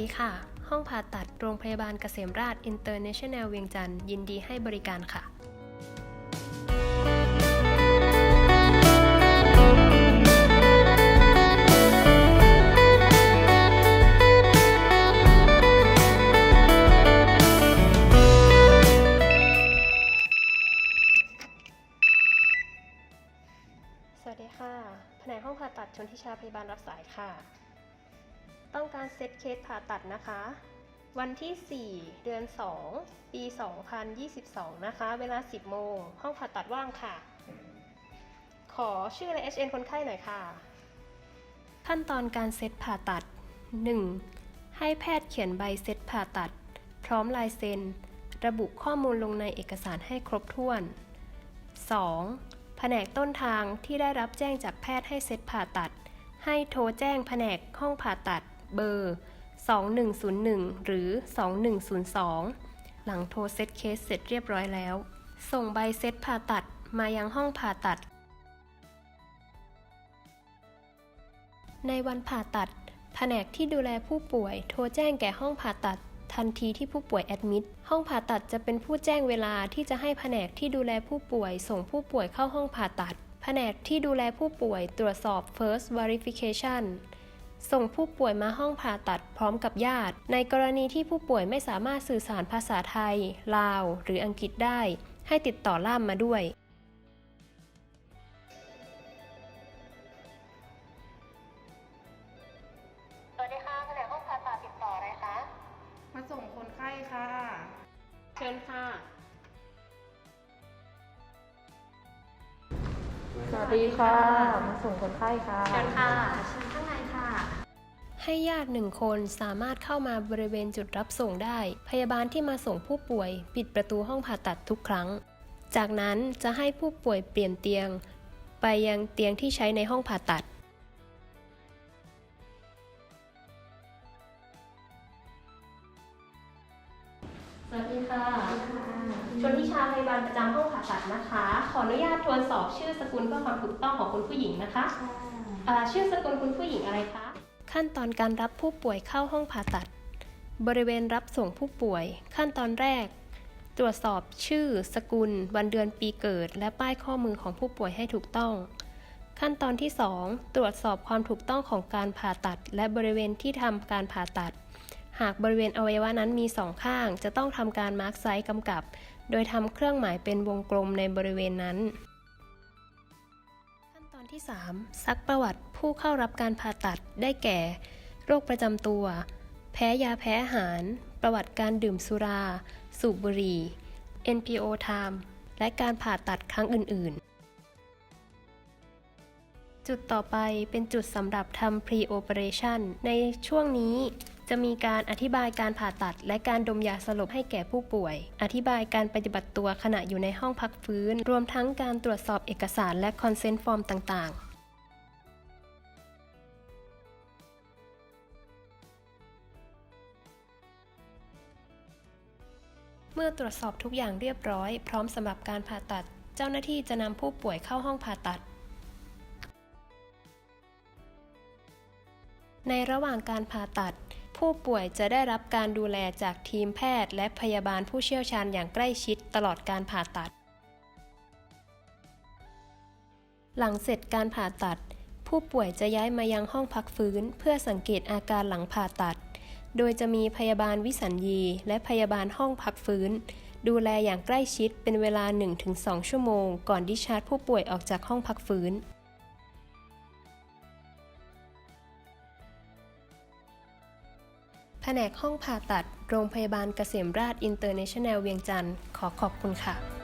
ดีค่ะ ห้องผ่าตัดโรงพยาบาลเกษมราชอินเตอร์เนชั่นแนลเวียงจันทร์ยินดีให้บริการค่ะสวัสดีค่ะ แผนกห้องผ่าตัดชนทิชาพยาบาลรับสายค่ะ ต้องการเซตเคสผ่าตัดนะคะ วันที่ 4 เดือน 2 ปี 2022 นะคะ เวลา 10 โมง ห้องผ่าตัดว่างค่ะ ขอชื่อและ HN คนไข้หน่อยค่ะ ขั้นตอนการเซตผ่าตัด 1. ให้แพทย์เขียนใบเซตผ่าตัด พร้อมลายเซ็น ระบุข้อมูลลงในเอกสารให้ครบถ้วน 2. แผนกต้นทางที่ได้รับแจ้งจากแพทย์ให้เซตผ่าตัดให้โทรแจ้งแผนกห้องผ่าตัด เบอร์ 2101 หรือ 2102 หลังโทรเซตเคสเสร็จเรียบร้อยแล้ว ส่งใบเซตผ่าตัดมายังห้องผ่าตัด ในวันผ่าตัด แผนกที่ดูแลผู้ป่วย โทรแจ้งแก่ห้องผ่าตัด ทันทีที่ผู้ป่วยแอดมิดห้องผ่าตัดจะเป็นผู้แจ้งเวลาที่จะให้แผนกที่ดูแลผู้ป่วย ส่งผู้ป่วยเข้าห้องผ่าตัด แผนกที่ดูแลผู้ป่วยตรวจสอบ first verification ส่งผู้ป่วยมาห้องผ่าตัดพร้อมกับญาติ ในกรณีที่ผู้ป่วยไม่สามารถสื่อสารภาษาไทย ลาว หรืออังกฤษได้ ให้ติดต่อล่ามมาด้วย สวัสดีค่ะแผนกห้องผ่าตัดติดต่ออะไรคะ มาส่งคนไข้ค่ะ เชิญค่ะ สวัสดีค่ะ มาส่งคนไข้ค่ะ เชิญค่ะ เชิญข้างในค่ะ ให้ญาติหนึ่งคนสามารถเข้ามาบริเวณจุดรับส่งได้ พยาบาลที่มาส่งผู้ป่วย ปิดประตูห้องผ่าตัดทุกครั้ง จากนั้นจะให้ผู้ป่วยเปลี่ยนเตียง ไปยังเตียงที่ใช้ในห้องผ่าตัด สวัสดีค่ะชนทิชาพยาบาลประจำห้องผ่าตัดนะคะ ขออนุญาตทวนสอบชื่อสกุลเพื่อความถูกต้องของคุณผู้หญิงนะคะอ่าชื่อสกุลคุณผู้หญิงอะไรคะ ขั้นตอนการรับผู้ป่วยเข้าห้องผ่าตัด บริเวณรับส่งผู้ป่วย ขั้นตอนแรก ตรวจสอบชื่อ สกุล วันเดือนปีเกิด และป้ายข้อมือของผู้ป่วยให้ถูกต้อง ขั้นตอนที่ 2 ตรวจสอบความถูกต้องของการผ่าตัด และบริเวณที่ทำการผ่าตัด หากบริเวณอวัยวะนั้นมีสองข้าง จะต้องทำการมาร์กไซส์กำกับ โดยทำเครื่องหมายเป็นวงกลมในบริเวณนั้นขั้นตอน ที่ 3 ซักประวัติผู้เข้ารับการผ่าตัดได้แก่ โรคประจำตัว แพ้ยาแพ้อาหาร ประวัติการดื่มสุรา สูบบุหรี่ NPO time และการผ่าตัดครั้งอื่น ๆ จุดต่อไปเป็นจุดสำหรับทำ pre-operation ในช่วงนี้ จะมีการอธิบายการผ่าตัด และการดมยาสลบให้แก่ผู้ป่วย อธิบายการปฏิบัติตัวขณะอยู่ในห้องพักฟื้น รวมทั้งการตรวจสอบเอกสารและ consent form ต่างๆเมื่อตรวจสอบทุกอย่างเรียบร้อย พร้อมสำหรับการผ่าตัด เจ้าหน้าที่จะนำผู้ป่วยเข้าห้องผ่าตัด ในระหว่างการผ่าตัด ผู้ป่วยจะได้รับการดูแลจากทีมแพทย์และพยาบาลผู้เชี่ยวชาญอย่างใกล้ชิดตลอดการผ่าตัด หลังเสร็จการผ่าตัด ผู้ป่วยจะย้ายมายังห้องพักฟื้น เพื่อสังเกตอาการหลังผ่าตัด โดยจะมีพยาบาลวิสัญญีและพยาบาลห้องพักฟื้น ดูแลอย่างใกล้ชิดเป็นเวลา 1-2 ชั่วโมง ก่อนดิชาร์จผู้ป่วยออกจากห้องพักฟื้น นกห้องผ่าตัด โรงพยาบาลเกษมราชอินเตอร์เนชั่นแนลเวียงจันทร์ขอขอบคุณค่ะ